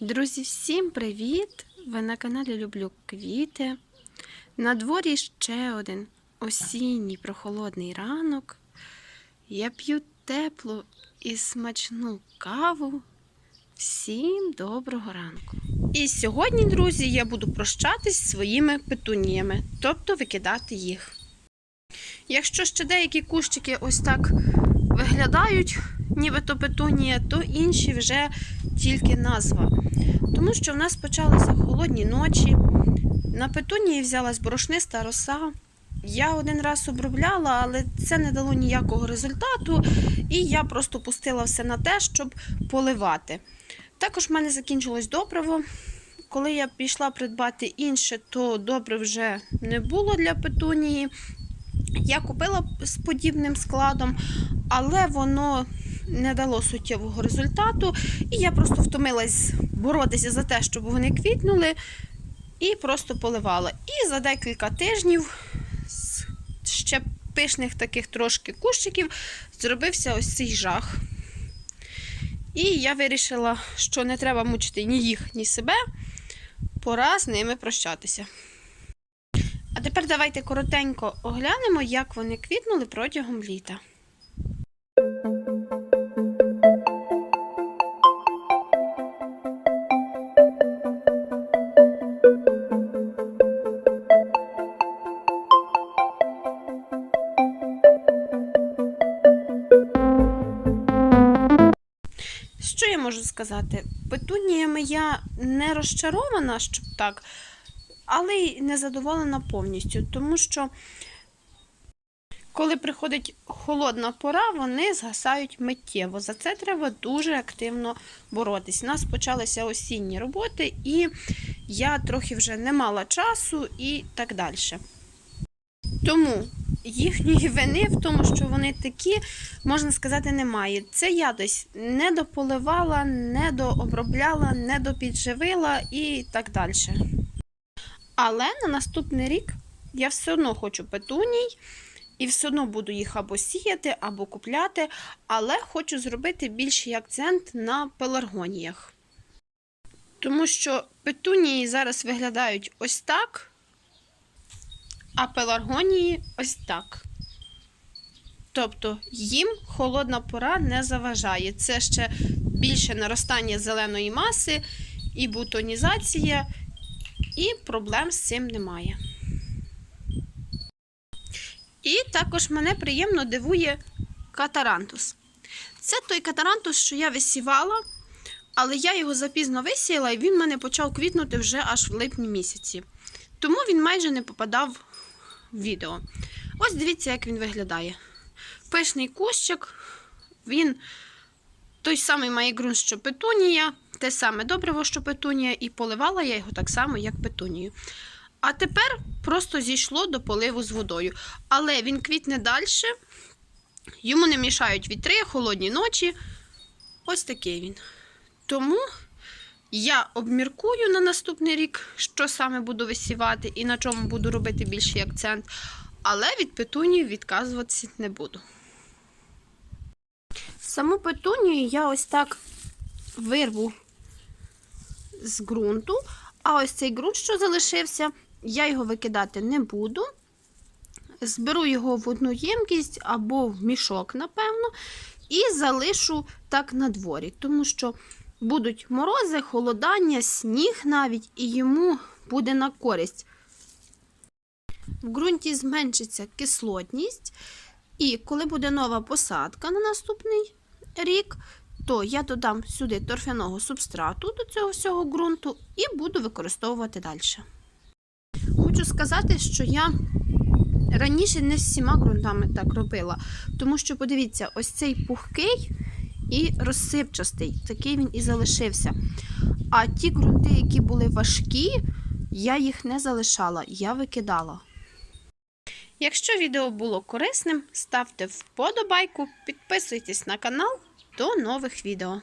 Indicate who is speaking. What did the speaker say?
Speaker 1: Друзі, всім привіт! Ви на каналі Люблю Квіти. На дворі ще один осінній прохолодний ранок. Я п'ю теплу і смачну каву. Всім доброго ранку! І сьогодні, друзі, я буду прощатись зі своїми петуніями, тобто викидати їх. Якщо ще деякі кущики ось так виглядають, нібито петунія, то інші вже тільки назва. Тому що в нас почалися холодні ночі. На петунії взялась борошниста роса. Я один раз обробляла, але це не дало ніякого результату, і я просто пустила все на те, щоб поливати. Також в мене закінчилось добриво. Коли я пішла придбати інше, то добре вже не було для петунії. Я купила з подібним складом, але воно не дало суттєвого результату. І я просто втомилась боротися за те, щоб вони квітнули, і просто поливала. І за декілька тижнів ще пишних таких трошки кущиків зробився ось цей жах. І я вирішила, що не треба мучити ні їх, ні себе. Пора з ними прощатися. А тепер давайте коротенько оглянемо, як вони квітнули протягом літа. Сказати? Петуніями я не розчарована, щоб так, але й не задоволена повністю, тому що коли приходить холодна пора, вони згасають миттєво. За це треба дуже активно боротись. У нас почалися осінні роботи, і я трохи вже не мала часу і так далі. Тому їхньої вини в тому, що вони такі, можна сказати, немає. Це я десь не дополивала, не дообробляла, не допідживила і так далі. Але на наступний рік я все одно хочу петуній, і все одно буду їх або сіяти, або купляти, але хочу зробити більший акцент на пеларгоніях. Тому що петунії зараз виглядають ось так, а пеларгонії ось так. Тобто їм холодна пора не заважає. Це ще більше наростання зеленої маси і бутонізація, і проблем з цим немає. І також мене приємно дивує катарантус. Це той катарантус, що я висівала, але я його запізно висіяла, і він в мене почав квітнути вже аж в липні місяці. Тому він майже не попадав відео. Ось дивіться, як він виглядає. Пишний кущик, він той самий має ґрунт, що петунія, те саме добриво, що петунія, і поливала я його так само, як петунію. А тепер просто зійшло до поливу з водою. Але він квітне далі, йому не мішають вітри, холодні ночі. Ось такий він. Тому я обміркую на наступний рік, що саме буду висівати і на чому буду робити більший акцент. Але від петунії відказуватися не буду. Саму петунію я ось так вирву з ґрунту, а ось цей ґрунт, що залишився, я його викидати не буду. Зберу його в одну ємкість або в мішок, напевно, і залишу так на дворі, тому що будуть морози, холодання, сніг навіть, і йому буде на користь. В ґрунті зменшиться кислотність, і коли буде нова посадка на наступний рік, то я додам сюди торфяного субстрату до цього всього ґрунту і буду використовувати далі. Хочу сказати, що я раніше не з всіма ґрунтами так робила, тому що, подивіться, ось цей пухкий і розсипчастий, такий він і залишився. А ті ґрунти, які були важкі, я їх не залишала, я викидала. Якщо відео було корисним, ставте вподобайку, підписуйтесь на канал. До нових відео!